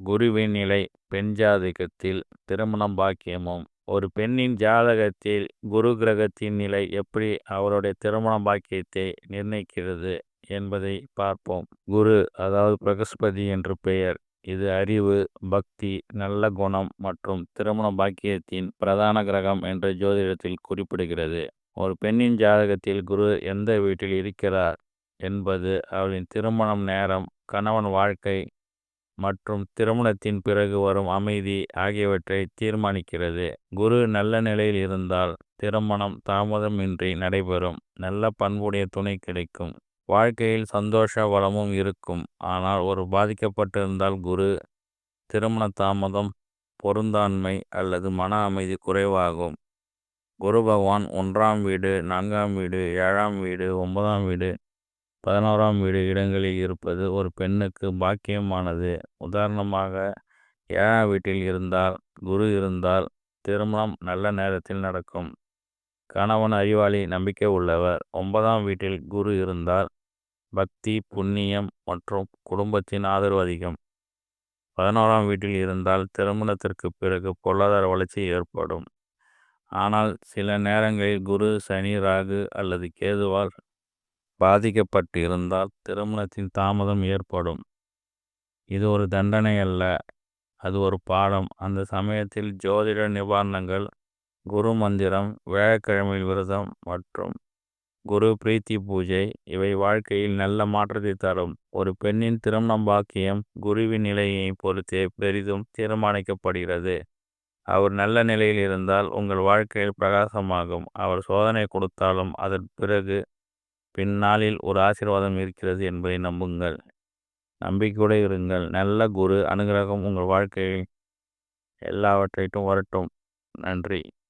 குருவின் நிலை பெண் ஜாதகத்தில் திருமணம் பாக்கியமும் ஒரு பெண்ணின் ஜாதகத்தில் குரு கிரகத்தின் நிலை எப்படி அவருடைய திருமண பாக்கியத்தை நிர்ணயிக்கிறது என்பதை பார்ப்போம். குரு அதாவது பிரகஸ்பதி என்று பெயர். இது அறிவு பக்தி நல்ல குணம் மற்றும் திருமண பாக்கியத்தின் பிரதான கிரகம் என்று ஜோதிடத்தில் குறிப்பிடுகிறது. ஒரு பெண்ணின் ஜாதகத்தில் குரு எந்த வீட்டில் இருக்கிறார் என்பது அவரின் திருமணம் நேரம் கணவன் வாழ்க்கை மற்றும் திருமணத்தின் பிறகு வரும் அமைதி ஆகியவற்றை தீர்மானிக்கிறது. குரு நல்ல நிலையில் இருந்தால் திருமணம் தாமதமின்றி நடைபெறும். நல்ல பண்புடைய துணை கிடைக்கும். வாழ்க்கையில் சந்தோஷ வளமும் இருக்கும். ஆனால் ஒரு பாதிக்கப்பட்டிருந்தால் குரு திருமண தாமதம் பொருந்தாண்மை அல்லது மன அமைதி குறைவாகும். குரு பகவான் ஒன்றாம் வீடு நான்காம் வீடு ஏழாம் வீடு ஒன்பதாம் வீடு பதினோராம் வீடு இடங்களில் இருப்பது ஒரு பெண்ணுக்கு பாக்கியமானது. உதாரணமாக ஏழாம் வீட்டில் இருந்தால் குரு இருந்தால் திருமணம் நல்ல நேரத்தில் நடக்கும். கணவன் அறிவாளி நம்பிக்கை உள்ளவர். ஒன்பதாம் வீட்டில் குரு இருந்தால் பக்தி புண்ணியம் மற்றும் குடும்பத்தின் ஆதரவு அதிகம். பதினோராம் வீட்டில் இருந்தால் திருமணத்திற்கு பிறகு பொருளாதார வளர்ச்சி ஏற்படும். ஆனால் சில நேரங்களில் குரு சனி ராகு அல்லது கேதுவால் பாதிக்கப்பட்டு இருந்தால் திருமணத்தின் தாமதம் ஏற்படும். இது ஒரு தண்டனை அல்ல. அது ஒரு பாடம். அந்த சமயத்தில் ஜோதிட நிவாரணங்கள் குரு மந்திரம் வியாழக்கிழமை விரதம் மற்றும் குரு பிரீத்தி பூஜை இவை வாழ்க்கையில் நல்ல மாற்றத்தை தரும். ஒரு பெண்ணின் திருமணம் பாக்கியம் குருவின் நிலையை பொறுத்தே பெரிதும் தீர்மானிக்கப்படுகிறது. அவர் நல்ல நிலையில் இருந்தால் உங்கள் வாழ்க்கையில் பிரகாசமாகும். அவர் சோதனை கொடுத்தாலும் அதன் பிறகு பின்னாளில் ஒரு ஆசீர்வாதம் இருக்கிறது என்பதை நம்புங்கள். நம்பிக்கையோடு இருங்கள். நல்ல குரு அனுகிரகம் உங்கள் வாழ்க்கையில் எல்லாவற்றையும் வரட்டும். நன்றி.